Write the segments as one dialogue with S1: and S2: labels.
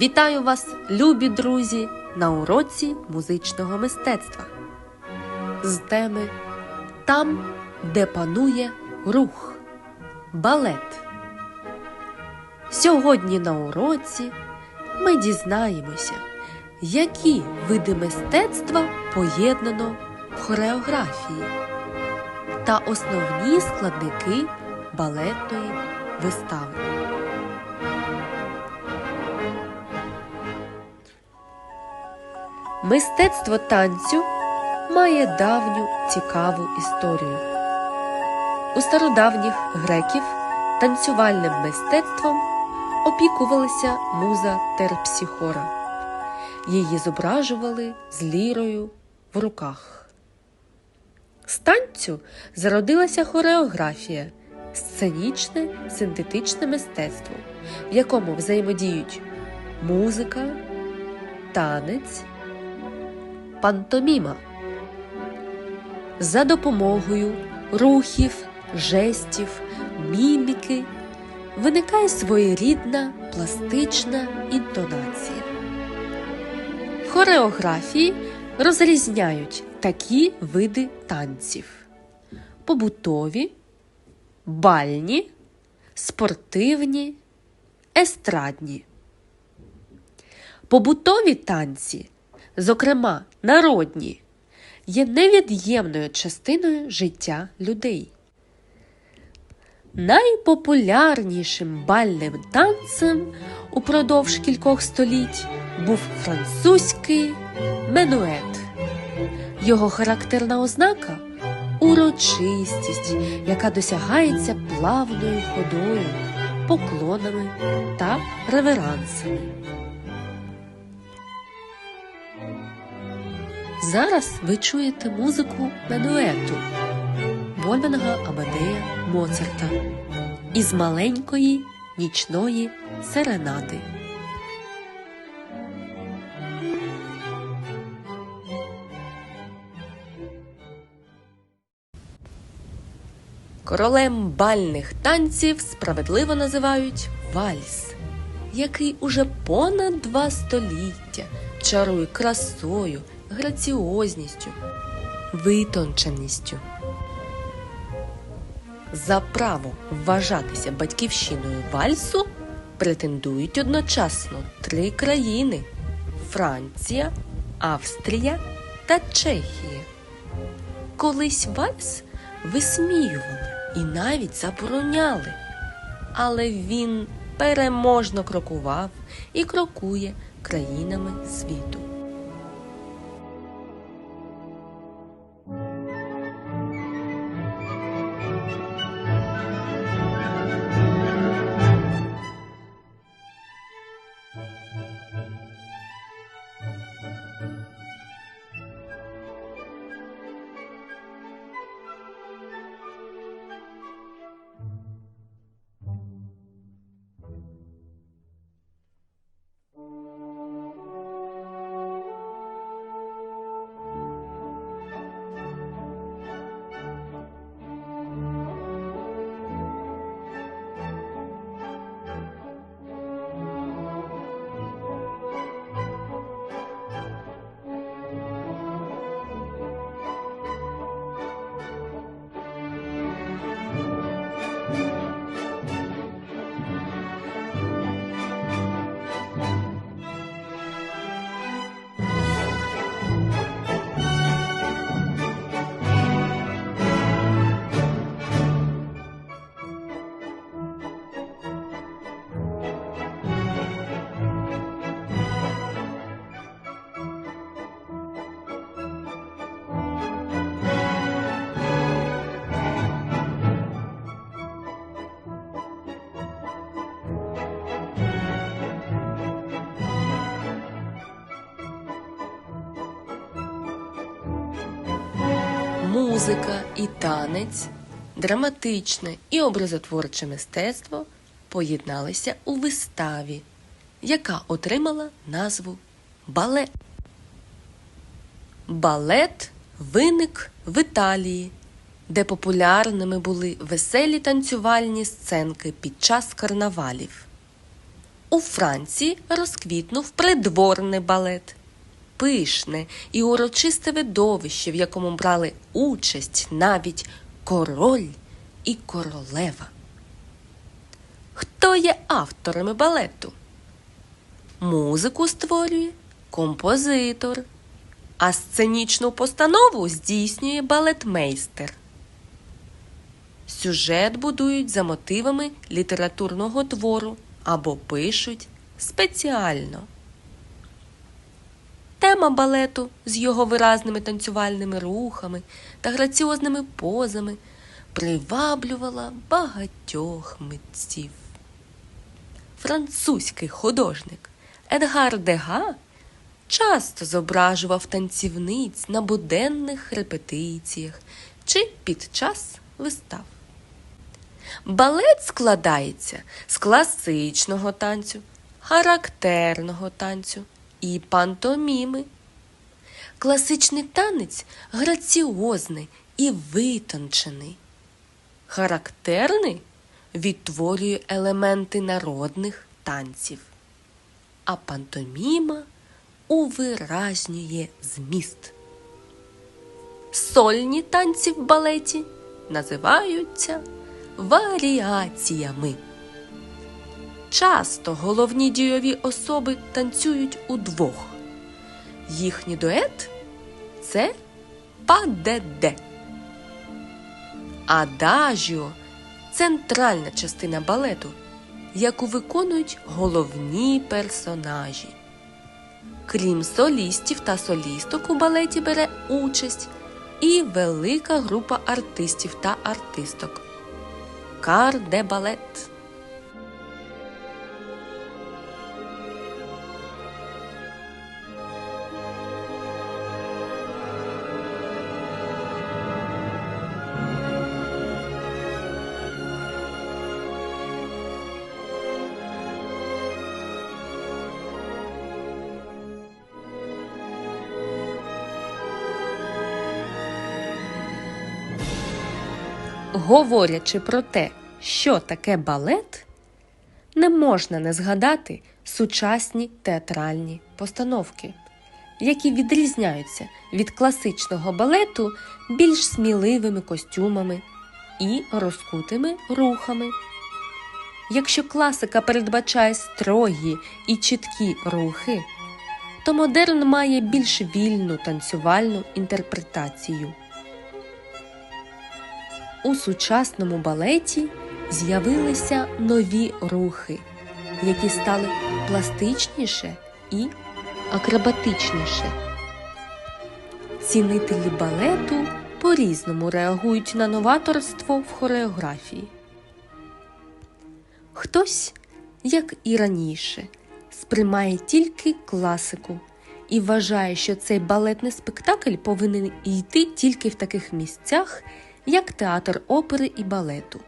S1: Вітаю вас, любі друзі, на уроці музичного мистецтва з теми Там, де панує рух балет. Сьогодні на уроці ми дізнаємося, які види мистецтва поєднано в хореографії та основні складники балетної вистави. Мистецтво танцю має давню цікаву історію. У стародавніх греків танцювальним мистецтвом опікувалася муза Терпсіхора. Її зображували з лірою в руках. З танцю зародилася хореографія, сценічне синтетичне мистецтво, в якому взаємодіють музика, танець пантоміма. За допомогою рухів, жестів, міміки виникає своєрідна пластична інтонація. В хореографії розрізняють такі види танців: побутові, бальні, спортивні, естрадні. Побутові танці зокрема народні, є невід'ємною частиною життя людей. Найпопулярнішим бальним танцем упродовж кількох століть був французький менует. Його характерна ознака урочистість, яка досягається плавною ходою, поклонами та реверансами. Зараз ви чуєте музику менуету Вольфганга Амадея Моцарта із маленької нічної серенади. Королем бальних танців справедливо називають вальс, який уже понад два століття чарує красою, граціозністю, витонченістю. За право вважатися батьківщиною вальсу претендують одночасно три країни Франція, Австрія та Чехія. Колись вальс висміювали і навіть забороняли, але він переможно крокував і крокує країнами світу. Музика і танець, драматичне і образотворче мистецтво поєдналися у виставі, яка отримала назву балет. Балет виник в Італії, де популярними були веселі танцювальні сценки під час карнавалів. У Франції розквітнув придворний балет. Пишне і урочисте видовище, в якому брали участь навіть король і королева. Хто є авторами балету? Музику створює композитор, а сценічну постанову здійснює балетмейстер. Сюжет будують за мотивами літературного твору або пишуть спеціально. Тема балету з його виразними танцювальними рухами та граціозними позами приваблювала багатьох митців. Французький художник Едгар Дега часто зображував танцівниць на буденних репетиціях чи під час вистав. Балет складається з класичного танцю, характерного танцю і пантоміми. Класичний танець граціозний і витончений. Характерний відтворює елементи народних танців, а пантоміма увиразнює зміст. Сольні танці в балеті називаються варіаціями. Часто головні дійові особи танцюють удвох. Їхній дует це падеде. Адажіо центральна частина балету, яку виконують головні персонажі. Крім солістів та солісток у балеті бере участь і велика група артистів та артисток. Кар Говорячи про те, що таке балет, не можна не згадати сучасні театральні постановки, які відрізняються від класичного балету більш сміливими костюмами і розкутими рухами. Якщо класика передбачає строгі і чіткі рухи, то модерн має більш вільну танцювальну інтерпретацію. У сучасному балеті з'явилися нові рухи, які стали пластичніше і акробатичніше. Цінителі балету по-різному реагують на новаторство в хореографії. Хтось, як і раніше, сприймає тільки класику і вважає, що цей балетний спектакль повинен йти тільки в таких місцях, як театр опери і балету.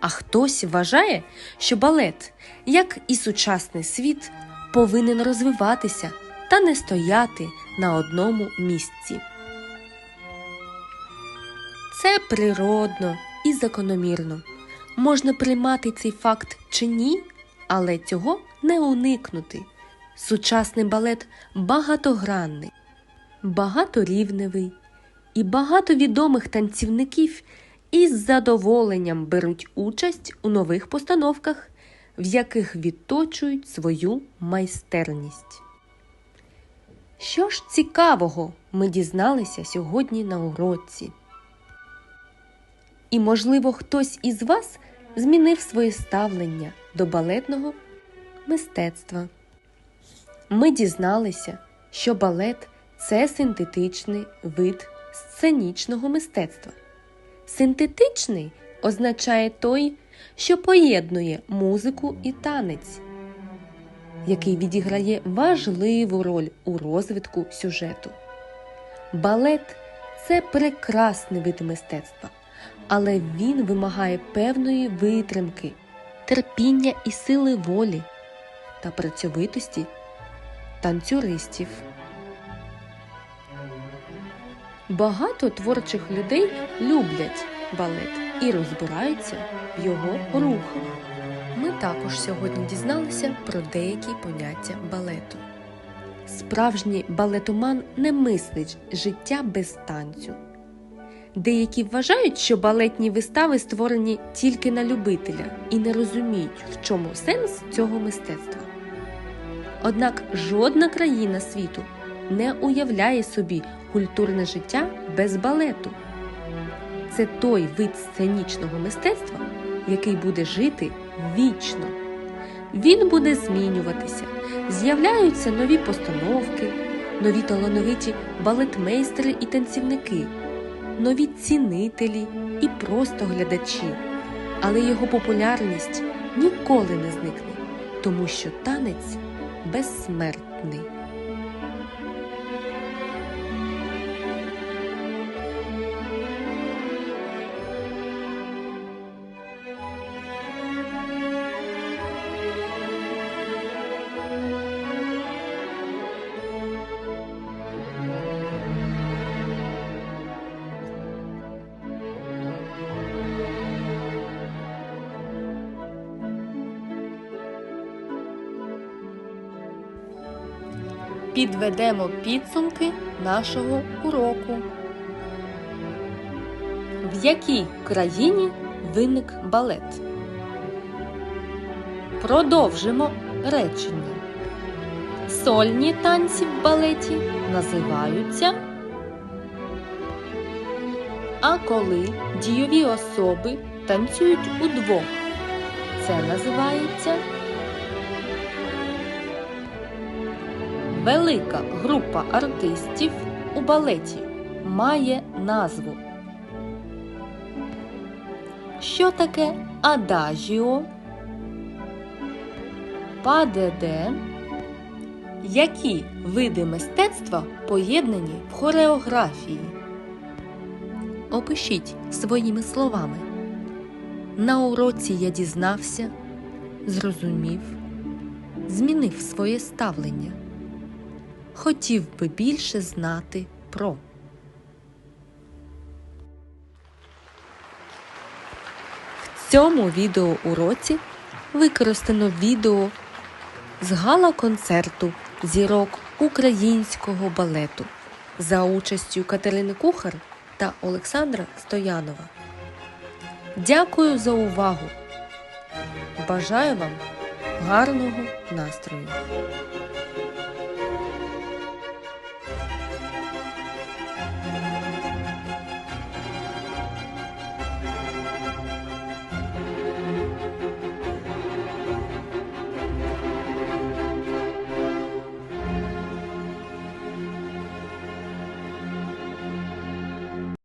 S1: А хтось вважає, що балет, як і сучасний світ, повинен розвиватися та не стояти на одному місці. Це природно і закономірно. Можна приймати цей факт чи ні, але цього не уникнути. Сучасний балет багатогранний, багаторівневий і багато відомих танцівників із задоволенням беруть участь у нових постановках, в яких відточують свою майстерність. Що ж цікавого ми дізналися сьогодні на уроці? І, можливо, хтось із вас змінив своє ставлення до балетного мистецтва. Ми дізналися, що балет це синтетичний вид сценічного мистецтва. Синтетичний означає той, що поєднує музику і танець, який відіграє важливу роль у розвитку сюжету. Балет це прекрасний вид мистецтва, але він вимагає певної витримки, терпіння і сили волі та працьовитості танцюристів. Багато творчих людей люблять балет. і розбираються в його рухах. Ми також сьогодні дізналися про деякі поняття балету. Справжній балетоман не мислить життя без танцю. Деякі вважають, що балетні вистави створені тільки на любителя і не розуміють, в чому сенс цього мистецтва. Однак жодна країна світу не уявляє собі культурне життя без балету. Це той вид сценічного мистецтва, який буде жити вічно. Він буде змінюватися, з'являються нові постановки, нові талановиті балетмейстери і танцівники, нові цінителі і просто глядачі. Але його популярність ніколи не зникне, тому що танець безсмертний. Підведемо підсумки нашого уроку. В якій країні виник балет? Продовжимо речення. Сольні танці в балеті називаються. А коли дійові особи танцюють удвох, це називається. Велика група артистів у балеті має назву. Що таке адажіо? Падеде? Які види мистецтва поєднані в хореографії? Опишіть своїми словами. На уроці я дізнався, зрозумів, змінив своє ставлення хотів би більше знати про. В цьому відеоуроці використано відео з гала-концерту зірок українського балету за участю Катерини Кухар та Олександра Стоянова. Дякую за увагу! Бажаю вам гарного настрою!